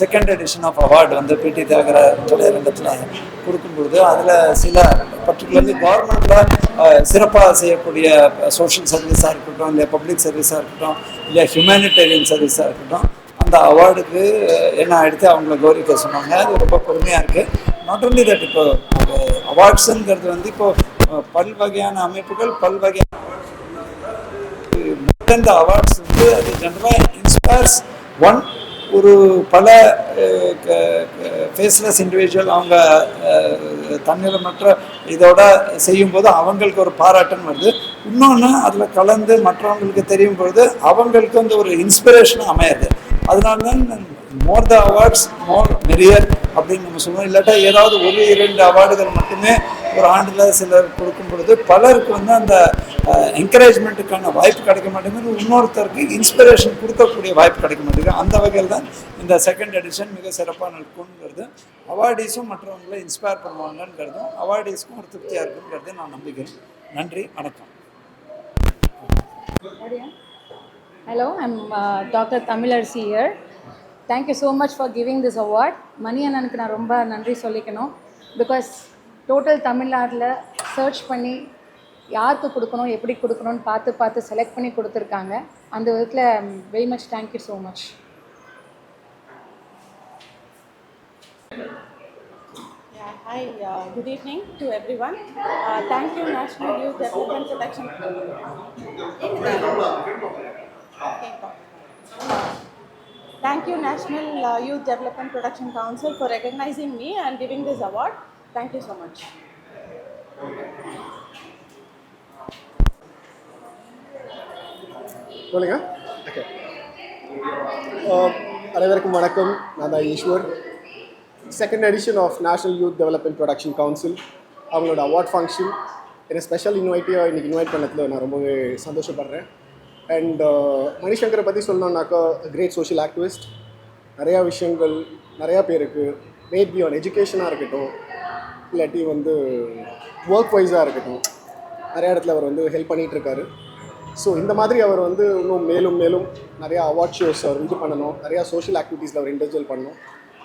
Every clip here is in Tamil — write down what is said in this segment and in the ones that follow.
செகண்ட் எடிஷன் ஆஃப் அவார்டு வந்து பிடி தியாகர தொழிலகத்தில் கொடுக்கும்பொழுது அதில் சில பர்டிகுலர்லி கவர்மெண்ட்டில் சிறப்பாக செய்யக்கூடிய சோஷியல் சர்வீஸாக இருக்கட்டும் இல்லை பப்ளிக் சர்வீஸாக இருக்கட்டும் இல்லை ஹியூமனிடேரியன் சர்வீஸாக இருக்கட்டும் அந்த அவார்டுக்கு என்ன எடுத்து அவங்கள கௌரவிக்க சொன்னாங்க. அது ரொம்ப பெருமையாக இருக்குது நாட் only தட் இப்போ அவார்ட்ஸுங்கிறது வந்து இப்போ பல்வகையான அமைப்புகள் பல்வகையான இந்த அவார்ட்ஸ் வந்து அது ஜென்ரலாக இன்ஸ்பயர்ஸ் ஒன் ஒரு பல ஃபேஸ்லெஸ் இண்டிவிஜுவல் அவங்க தன்னிலமற்ற இதோட செய்யும்போது அவங்களுக்கு ஒரு பாராட்டுன்னு வருது. இன்னொன்று அதில் கலந்து மற்றவங்களுக்கு தெரியும் பொழுது அவங்களுக்கு வந்து ஒரு இன்ஸ்பிரேஷனும் அமையாது. அதனால தான் மோர் த அவார்ட்ஸ் மோர் மெரியர் அப்படின்னு நம்ம சொல்லுவோம். இல்லாட்டா ஏதாவது ஒரு இரண்டு அவார்டுகள் மட்டுமே ஒரு ஆண்டில் சிலர் கொடுக்கும் பொழுது பலருக்கு வந்து அந்த என்கரேஜ்மெண்ட்டுக்கான வாய்ப்பு கிடைக்க மாட்டேங்குது. இன்னொருத்தருக்கு இன்ஸ்பிரேஷன் கொடுக்கக்கூடிய வாய்ப்பு கிடைக்க மாட்டேங்குது. அந்த வகையில் தான் இந்த செகண்ட் எடிஷன் மிக சிறப்பாக நடக்கும்ங்கிறது. அவார்டீஸும் மற்றவங்களை இன்ஸ்பயர் பண்ணுவாங்கங்கிறதும் அவார்டீஸ்க்கும் ஒரு திருப்தியாக இருக்குங்கிறது நான் நம்புகிறேன். நன்றி வணக்கம். Hello I'm doctor Tamilarasi here here. Thank you so much for giving this Mani அண்ணனுக்கு நான் ரொம்ப நன்றி சொல்லிக்கணும். பிகாஸ் டோட்டல் தமிழ்நாட்டில் சர்ச் பண்ணி யாருக்கு கொடுக்கணும் எப்படி கொடுக்கணும்னு பார்த்து பார்த்து செலக்ட் பண்ணி கொடுத்துருக்காங்க அந்த விதத்தில் very much thank you so much Yeah, hi, uh, good evening to everyone. Uh, thank you, National Youth Development Protection. Thank you, National uh, Youth Development Production Council for recognizing me and giving this award. Thank you so much. சொல்லுங்க. ஓகே um, அனைவருக்கும் வணக்கம். நான் தான் Eswar. Second edition of national youth development production council அவங்களோட அவார்ட் ஃபங்க்ஷன் என்னை ஸ்பெஷல் இன்வைட்டியாக இன்றைக்கி இன்வைட் பண்ணதில் நான் ரொம்பவே சந்தோஷப்படுறேன். அண்ட் uh, மணிசங்கரை பற்றி சொல்லணுன்னாக்கா கிரேட் சோஷியல் ஆக்டிவிஸ்ட் நிறையா விஷயங்கள் நிறையா பேருக்கு மேபி ஆன் எஜுகேஷனாக இருக்கட்டும் இல்லாட்டி வந்து ஒர்க் வைஸாக இருக்கட்டும் நிறையா இடத்துல அவர் வந்து ஹெல்ப் பண்ணிகிட்ருக்காரு ஸோ இந்த மாதிரி அவர் வந்து இன்னும் மேலும் மேலும் நிறையா அவார்ட் ஷோஸ் அவர் இது பண்ணணும். நிறையா சோஷியல் ஆக்டிவிட்டீஸில் அவர் இண்டிவிஜுவல் பண்ணணும்.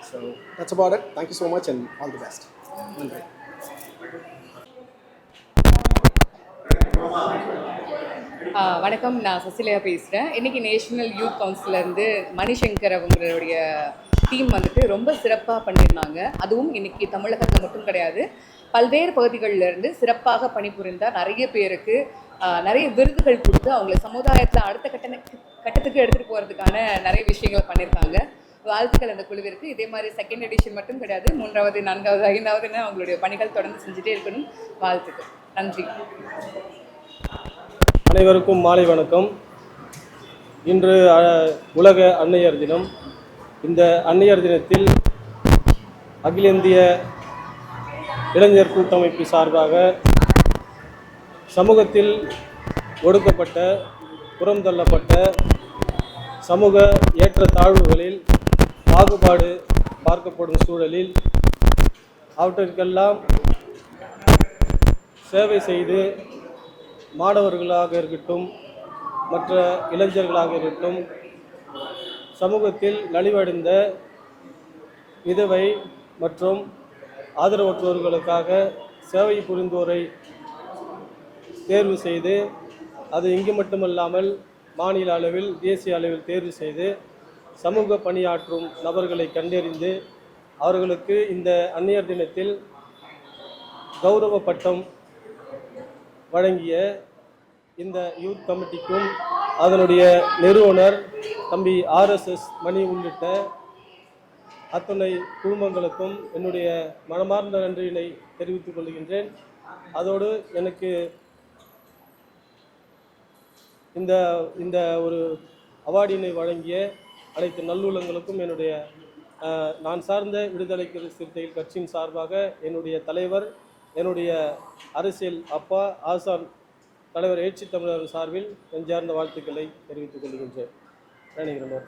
So that's about it thank you so much and all the best நன்றி. வணக்கம். நான் சசிலியா பேசுகிறேன் இன்றைக்கி நேஷனல் யூத் கவுன்சிலேருந்து மணிசங்கர் அவங்களுடைய டீம் வந்துட்டு ரொம்ப சிறப்பாக பண்ணியிருந்தாங்க. அதுவும் இன்றைக்கி தமிழகத்தில் மட்டும் கிடையாது. பல்வேறு பகுதிகளில் இருந்து சிறப்பாக பணிபுரிந்தால் நிறைய பேருக்கு நிறைய விருதுகள் கொடுத்து அவங்களை சமுதாயத்தில் அடுத்த கட்ட கட்டத்துக்கு எடுத்துகிட்டு போகிறதுக்கான நிறைய விஷயங்கள் பண்ணியிருக்காங்க வாழ்த்துக்கள் அந்த குழுவிற்கு. இதே மாதிரி செகண்ட் எடிஷன் மட்டும் கிடையாது. மூன்றாவது நான்காவது ஐந்தாவதுன்னு அவங்களுடைய பணிகள் தொடர்ந்து செஞ்சுட்டே இருக்கணும். வாழ்த்துக்கள். நன்றி. அனைவருக்கும் மாலை வணக்கம். இன்று உலக அன்னையர் தினம். இந்த அன்னையர் தினத்தில் அகில இந்திய இளைஞர் கூட்டமைப்பு சார்பாக சமூகத்தில் ஒடுக்கப்பட்ட புறந்தள்ளப்பட்ட சமூக ஏற்றத்தாழ்வுகளில் பாகுபாடு பார்க்கப்படும் சூழலில் அவற்றிற்கெல்லாம் சேவை செய்து மாணவர்களாக இருக்கட்டும் மற்ற இளைஞர்களாக இருக்கட்டும் சமூகத்தில் நலிவடைந்த விதவை மற்றும் ஆதரவற்றோர்களுக்காக சேவை புரிந்தோரை தேர்வு செய்து அது இங்கு மட்டுமல்லாமல் மாநில அளவில் தேசிய அளவில் தேர்வு செய்து சமூக பணியாற்றும் நபர்களை கண்டறிந்து அவர்களுக்கு இந்த அந்நியர் தினத்தில் கௌரவ பட்டம் வழங்கிய இந்த யூத் கமிட்டிக்கும் அதனுடைய நிறுவனர் தம்பி ஆர்எஸ்எஸ் மணி உள்ளிட்ட அத்தனை குடும்பங்களுக்கும் என்னுடைய மனமார்ந்த நன்றியினை தெரிவித்துக் கொள்கின்றேன். அதோடு எனக்கு இந்த இந்த ஒரு அவார்டினை வழங்கிய அனைத்து நல்லுள்ளங்களுக்கும் என்னுடைய நான் சார்ந்த விடுதலை சிறுத்தைகள் கட்சியின் சார்பாக என்னுடைய தலைவர் என்னுடைய அரசியல் அப்பா ஆசான் தலைவர் எழுச்சி தமிழர் சார்பில் நெஞ்சார்ந்த வாழ்த்துக்களை தெரிவித்துக் கொள்கின்றேன். நினைக்கிறேன்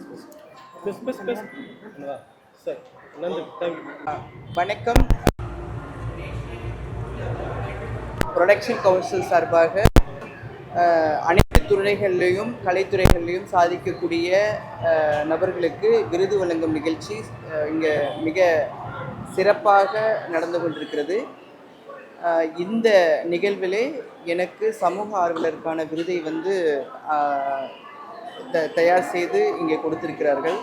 சரி நன்றி. தேங்க்யூ வணக்கம். ப்ரொடக்ஷன் கவுன்சில் சார்பாக அனைத்து துறைகள்லேயும் கலைத்துறைகள்லையும் சாதிக்கக்கூடிய நபர்களுக்கு விருது வழங்கும் நிகழ்ச்சி இங்கே மிக சிறப்பாக நடந்து கொண்டிருக்கிறது. இந்த நிகழ்விலே எனக்கு சமூக ஆர்வலருக்கான விருதை வந்து த- தயார் செய்து இங்கே கொடுத்திருக்கிறார்கள்.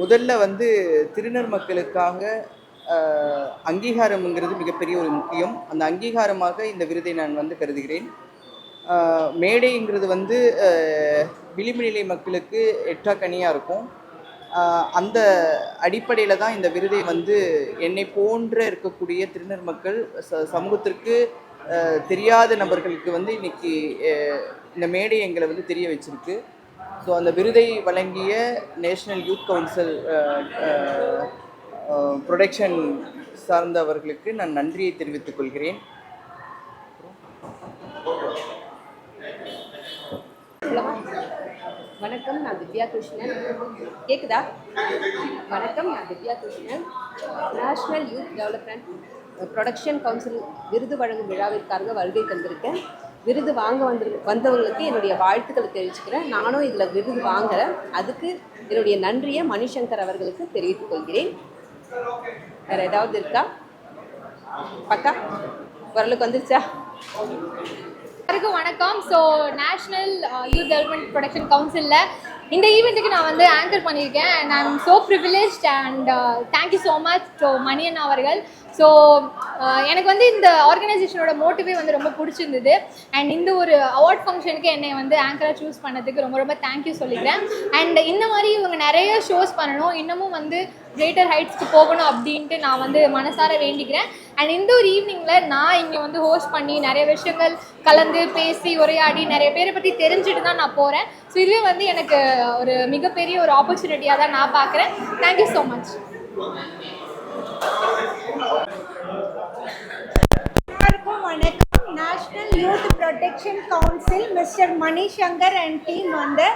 முதல்ல வந்து திருநர் மக்களுக்காக அங்கீகாரம்ங்கிறது மிகப்பெரிய ஒரு முக்கியம். அந்த அங்கீகாரமாக இந்த விருதை நான் வந்து கருதுகிறேன். மேடைங்கிறது வந்து அஹ், விளிம்பு நிலை மக்களுக்கு எட்டா கனியாக இருக்கும் அந்த அடிப்படையில் தான் இந்த விருதை வந்து என்னை போன்ற இருக்கக்கூடிய திருநர் மக்கள் ச சமூகத்திற்கு தெரியாத நபர்களுக்கு வந்து இன்னைக்கு இந்த மேடை எங்களை வந்து தெரிய வச்சிருக்கு. ஸோ அந்த விருதை வழங்கிய நேஷ்னல் யூத் கவுன்சில் ப்ரொடெக்ஷன் சார்ந்தவர்களுக்கு நான் நன்றியை தெரிவித்துக் கொள்கிறேன். வணக்கம் நான் திவ்யா கிருஷ்ணன். கேட்குதா வணக்கம் நான் Divya Krishnan. National youth development production council விருது வழங்கும் விழாவிற்காக வருகை தந்திருக்கேன். விருது வாங்க வந்து வந்தவங்களுக்கு என்னுடைய வாழ்த்துக்களை தெரிவிச்சுக்கிறேன். நானும் இதில் விருது வாங்குறேன். அதுக்கு என்னுடைய நன்றியை மணிசங்கர் அவர்களுக்கு தெரிவித்துக் கொள்கிறேன். வேறு ஏதாவது இருக்கா? பக்கா? குரலுக்கு வந்துருச்சா? எல்லாருக்கும் வணக்கம். So national youth development production கவுன்சிலில் இந்த ஈவெண்ட்டுக்கு நான் வந்து ஆங்கர் பண்ணியிருக்கேன். And I am so privilege and thank you so much so Maniyan அவர்கள். ஸோ uh, எனக்கு வந்து இந்த ஆர்கனைசேஷனோட மோட்டிவே வந்து ரொம்ப பிடிச்சிருந்தது. அண்ட் இந்த ஒரு அவார்ட் ஃபங்க்ஷனுக்கு என்னை வந்து ஆங்கராக சூஸ் பண்ணதுக்கு ரொம்ப ரொம்ப தேங்க்யூ சொல்லிக்கிறேன். அண்ட் இந்த மாதிரி இவங்க நிறைய ஷோஸ் பண்ணணும். இன்னமும் வந்து கிரேட்டர் ஹைட்ஸ்க்கு போகணும் அப்படின்ட்டு நான் வந்து மனசார வேண்டிக்கிறேன். அண்ட் இந்த ஒரு ஈவினிங்கில் நான் இங்கே வந்து ஹோஸ்ட் பண்ணி நிறைய விஷயங்கள் கலந்து பேசி உரையாடி நிறைய பேரை பற்றி தெரிஞ்சுட்டு தான் நான் போகிறேன் ஸோ இதுவே வந்து எனக்கு ஒரு மிகப்பெரிய ஒரு ஆப்பர்ச்சுனிட்டியாக தான் நான் பார்க்குறேன். தேங்க்யூ ஸோ மச் எல்லாருக்கும் வணக்கம். National youth production council mister Manishankar and team வந்து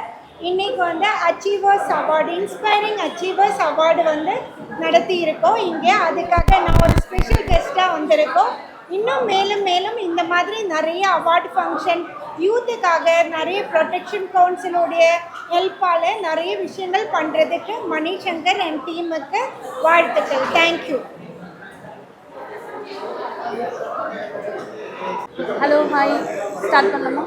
இன்னைக்கு வந்து achievers award inspiring achievers award வந்து நடத்தி இருக்கோம் இங்கே அதுக்காக நான் ஒரு ஸ்பெஷல் கெஸ்ட்டாக வந்திருக்கோம். இன்னும் மேலும் மேலும் இந்த மாதிரி நிறைய அவார்டு ஃபங்க்ஷன் யூத்துக்காக நிறைய ப்ரொடெக்ஷன் கவுன்சிலுடைய ஹெல்ப்பால் நிறைய விஷயங்கள் பண்ணுறதுக்கு மணிசங்கர் அண்ட் டீமுக்கு வாழ்த்துக்கள். Thank you hello hi start பண்ணலாமா?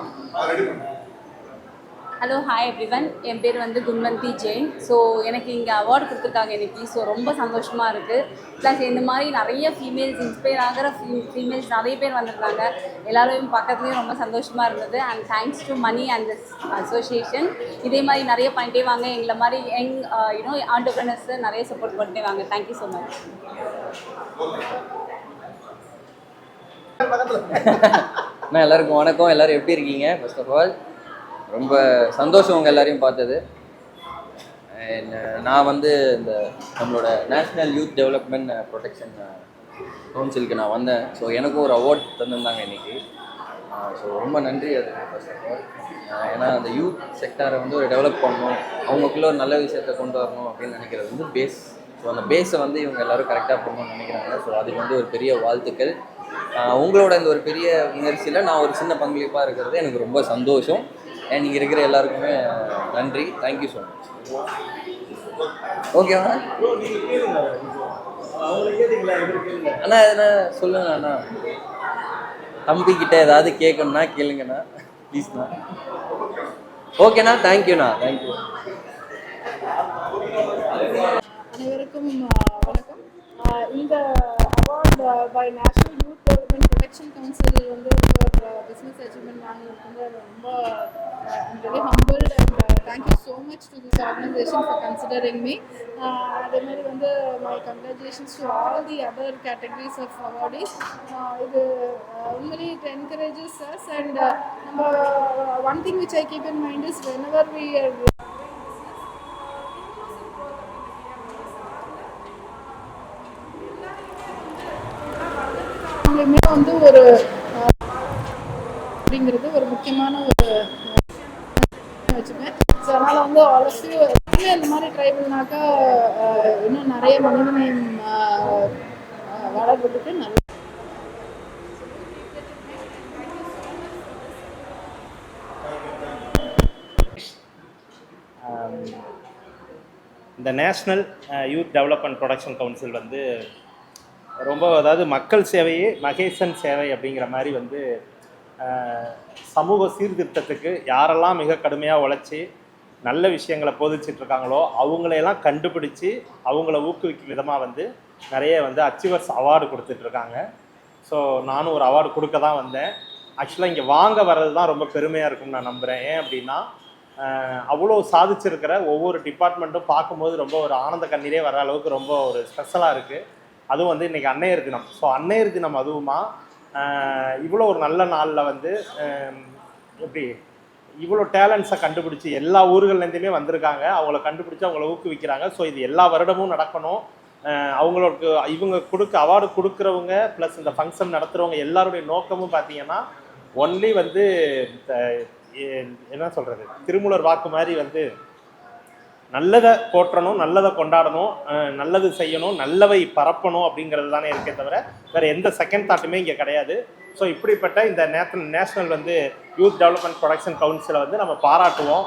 ஹலோ ஹாய் எவ்ரிவன் என் பேர் வந்து குன்வந்தி ஜெயின். ஸோ எனக்கு இங்கே அவார்டு கொடுத்துருக்காங்க இன்னைக்கு. ஸோ ரொம்ப சந்தோஷமாக இருக்குது ப்ளஸ் இந்த மாதிரி நிறைய ஃபீமேல்ஸ் இன்ஸ்பயர் ஆகிற ஃபீ ஃபீமேல்ஸ் நிறைய பேர் வந்திருக்காங்க. எல்லோரையும் பக்கத்துலேயும் ரொம்ப சந்தோஷமாக இருந்தது. And thanks to Mani and this association இதே மாதிரி நிறைய பண்ணிட்டே வாங்க. எங்களை மாதிரி யங் யூனோ ஆண்டர்பிரினர்ஸ் நிறைய சப்போர்ட் பண்ணிட்டே வாங்க. தேங்க்யூ ஸோ மச் அண்ணா எல்லாருக்கும் வணக்கம். எல்லாரும் எப்படி இருக்கீங்க? ஃபர்ஸ்ட் ஆஃப் ஆல் ரொம்ப சந்தோஷம் உங்கள் எல்லாரையும் பார்த்தது. Uh, நான் வந்து இந்த நம்மளோட நேஷ்னல் யூத் டெவலப்மெண்ட் ப்ரொடெக்ஷன் கவுன்சிலுக்கு நான் வந்தேன். ஸோ எனக்கும் ஒரு அவார்ட் தந்திருந்தாங்க இன்றைக்கி ஸோ uh, ரொம்ப நன்றி அது ஃபர்ஸ்ட் ஆஃப் ஆல் ஏன்னா அந்த யூத் செக்டாரை வந்து ஒரு டெவலப் பண்ணணும். அவங்களுக்குள்ள ஒரு நல்ல விஷயத்தை கொண்டு வரணும் அப்படின்னு நினைக்கிறது வந்து பேஸ் ஸோ அந்த பேஸை வந்து இவங்க எல்லாரும் கரெக்டாக பண்ணணும்னு நினைக்கிறாங்க. ஸோ அதுக்கு வந்து ஒரு பெரிய வாழ்த்துக்கள். Uh, உங்களோட இந்த ஒரு பெரிய முயற்சியில் நான் ஒரு சின்ன பங்களிப்பாக இருக்கிறது எனக்கு ரொம்ப சந்தோஷம். அண்ட் இங்கே இருக்கிற எல்லாருக்குமே நன்றி. தேங்க்யூ ஸோ மச் ஓகேவா அண்ணா? எதனா சொல்லுங்க அண்ணா. தம்பி கிட்ட ஏதாவது கேட்கணும்னா கேளுங்கண்ணா. ப்ளீஸ்ண்ணா ஓகேண்ணா தேங்க்யூண்ணா தேங்க்யூ அனைவருக்கும் இந்த award by national youth development production council வந்து ஒரு பிஸ்னஸ் அச்சீவ்மெண்ட் வாங்கினது வந்து ரொம்ப I'm very humbled and thank you so much to this organisation for considering me அதே மாதிரி வந்து my congratulations to all the other categories of awardees இது உண்மையிலே இட் என்கரேஜஸ் அஸ் அண்ட் நம்ம one thing which I keep in mind is whenever we எப்பவுமே வந்து ஒரு அப்படிங்கிறது ஒரு முக்கியமான ஒரு வச்சுப்பேன். ஸோ அதனால் வந்து ஆல்ரெடி எப்பவுமே இந்த மாதிரி ட்ரை இன்னும் நிறைய மனிதநேயம் வளர்ந்துட்டு நல்ல இந்த national youth development production council வந்து ரொம்ப அதாவது மக்கள் சேவையே மகேசன் சேவை அப்படிங்கிற மாதிரி வந்து சமூக சீர்திருத்தத்துக்கு யாரெல்லாம் மிக கடுமையாக உழைச்சி நல்ல விஷயங்களை போதிச்சுட்டு இருக்காங்களோ அவங்களையெல்லாம் கண்டுபிடிச்சி அவங்கள ஊக்குவிக்கும் விதமாக வந்து நிறைய வந்து அச்சீவர்ஸ் அவார்டு கொடுத்துட்ருக்காங்க. ஸோ நானும் ஒரு அவார்டு கொடுக்க தான் வந்தேன். ஆக்சுவலாக இங்கே வாங்க வர்றது தான் ரொம்ப பெருமையாக இருக்கும்னு நான் நம்புகிறேன் ஏன் அப்படின்னா அவ்வளோ சாதிச்சிருக்கிற ஒவ்வொரு டிபார்ட்மெண்ட்டும் பார்க்கும்போது ரொம்ப ஒரு ஆனந்த கண்ணீரே வர அளவுக்கு ரொம்ப ஒரு ஸ்பெஷலாக இருக்குது அதுவும் வந்து இன்றைக்கி அன்னையர் தினம். ஸோ அன்னையர் தினம் அதுவுமா இவ்வளோ ஒரு நல்ல நாளில் வந்து எப்படி இவ்வளோ டேலண்ட்ஸை கண்டுபிடிச்சி எல்லா ஊர்கள்லேருந்துமே வந்திருக்காங்க. அவங்கள கண்டுபிடிச்சி அவங்கள ஊக்குவிக்கிறாங்க. ஸோ இது எல்லா வருடமும் நடக்கணும். அவங்களுக்கு இவங்க கொடுக்க அவார்டு கொடுக்குறவங்க ப்ளஸ் இந்த ஃபங்க்ஷன் நடத்துகிறவங்க எல்லாருடைய நோக்கமும் பார்த்தீங்கன்னா ஒன்லி வந்து எ- என்ன சொல்கிறது திருமூலர் வாக்கு மாதிரி வந்து நல்லதை போற்றணும் நல்லதை கொண்டாடணும் நல்லது செய்யணும் நல்லவை பரப்பணும் அப்படிங்கிறது தானே இருக்கே தவிர வேறு எந்த செகண்ட் தாட்டுமே இங்கே கிடையாது. ஸோ இப்படிப்பட்ட இந்த நேஷனல் நேஷனல் வந்து யூத் டெவலப்மெண்ட் ப்ரொடக்ஷன் கவுன்சிலை வந்து நம்ம பாராட்டுவோம்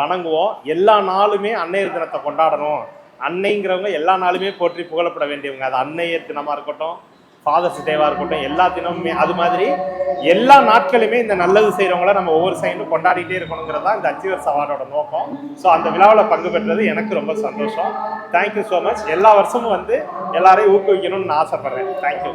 வணங்குவோம். எல்லா நாளுமே அன்னையர் தினத்தை கொண்டாடணும். அன்னைங்கிறவங்க எல்லா நாளுமே போற்றி புகழப்பட வேண்டியவங்க. அது அன்னையர் தினமாக இருக்கட்டும் ஃபாதர்ஸ் டேவாக இருக்கட்டும் எல்லா தினமுமே அது மாதிரி எல்லா நாட்களுமே இந்த நல்லது செய்கிறவங்கள நம்ம ஒவ்வொரு சைடும் கொண்டாடிட்டே இருக்கணுங்கிறது தான் இந்த அச்சீவர்ஸ் அவார்டோட நோக்கம். ஸோ அந்த விழாவில் பங்கு பெற்றது எனக்கு ரொம்ப சந்தோஷம். தேங்க்யூ ஸோ மச் எல்லா வருஷமும் வந்து எல்லாரையும் ஊக்குவிக்கணும்னு நான் ஆசைப்பட்றேன். தேங்க்யூ